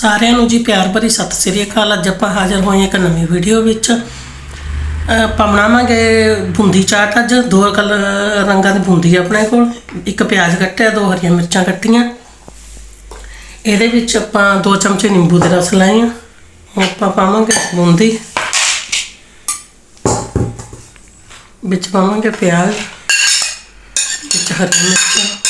ਸਾਰਿਆਂ ਨੂੰ ਜੀ ਪਿਆਰ ਭਰੀ ਸਤਿ ਸ੍ਰੀ ਅਕਾਲ। ਅੱਜ ਆਪਾਂ ਹਾਜ਼ਰ ਹੋਏ ਇੱਕ ਨਵੀਂ ਵੀਡੀਓ ਵਿੱਚ। ਆਪਾਂ ਬਣਾਵਾਂਗੇ ਬੂੰਦੀ ਚਾਟ ਅੱਜ। ਦੋ ਕਲ, ਰੰਗਾਂ ਦੀ ਬੂੰਦੀ ਆਪਣੇ ਕੋਲ। ਇੱਕ ਪਿਆਜ਼ ਕੱਟਿਆ, ਦੋ ਹਰੀਆਂ ਮਿਰਚਾਂ ਕੱਟੀਆਂ। ਇਹਦੇ ਵਿੱਚ ਆਪਾਂ ਦੋ ਚਮਚੇ ਨਿੰਬੂ ਦੇ ਰਸ ਲਾਏ ਆ। ਹੁਣ ਆਪਾਂ ਪਾਵਾਂਗੇ ਬੂੰਦੀ। ਵਿੱਚ ਪਾਵਾਂਗੇ ਪਿਆਜ਼। ਵਿੱਚ ਹਰੀਆਂ ਮਿਰਚਾਂ।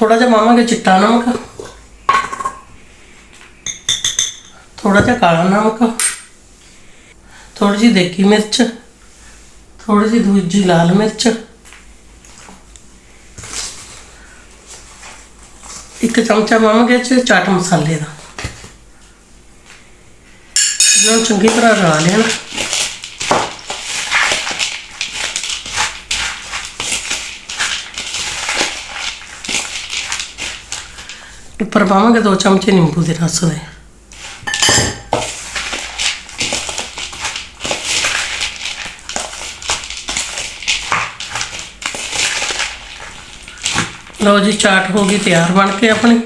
ਥੋੜਾ ਜਿਹਾ ਪਾਵਾਂਗੇ ਚਿੱਟਾ ਨਮਕ। ਥੋੜਾ ਜਿਹਾ ਕਾਲਾ ਨਮਕ। ਥੋੜੀ ਜਿਹੀ ਦੇਗੀ ਮਿਰਚ। ਥੋੜੀ ਜਿਹੀ ਦੂਜੀ ਲਾਲ ਮਿਰਚ। ਇੱਕ ਚਮਚਾ ਪਾਵਾਂਗੇ 'ਚ ਚਾਟ ਮਸਾਲੇ ਦਾ। ਜਿਹਨੂੰ ਚੰਗੀ ਤਰ੍ਹਾਂ ਰਲਾ ਲੈਣਾ। ਉੱਪਰ ਪਾਵਾਂਗੇ ਦੋ ਚਮਚੇ ਨਿੰਬੂ ਦੇ ਰਸ ਦੇ। ਲਓ ਜੀ, ਚਾਟ ਹੋ ਗਈ, ਤਿਆਰ ਬਣ ਕੇ ਆਪਣੀ।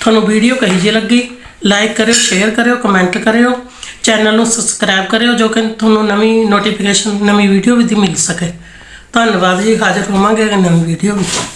ਤੁਹਾਨੂੰ ਵੀਡੀਓ ਕਹੀ ਜੀ ਲੱਗੀ ਲਾਈਕ ਕਰਿਓ ਸ਼ੇਅਰ ਕਰਿਓ ਕਮੈਂਟ ਕਰਿਓ। ਚੈਨਲ ਨੂੰ ਸਬਸਕ੍ਰਾਈਬ ਕਰਿਓ, ਜੋ ਕਿ ਤੁਹਾਨੂੰ ਨਵੀਂ ਨੋਟੀਫਿਕੇਸ਼ਨ ਨਵੀਂ ਵੀਡੀਓ ਵੀ ਮਿਲ ਸਕੇ। ਧੰਨਵਾਦ ਜੀ, ਹਾਜ਼ਰ ਹੋਵਾਂਗੇ ਨਵੀਂ ਵੀਡੀਓ ਵਿੱਚ।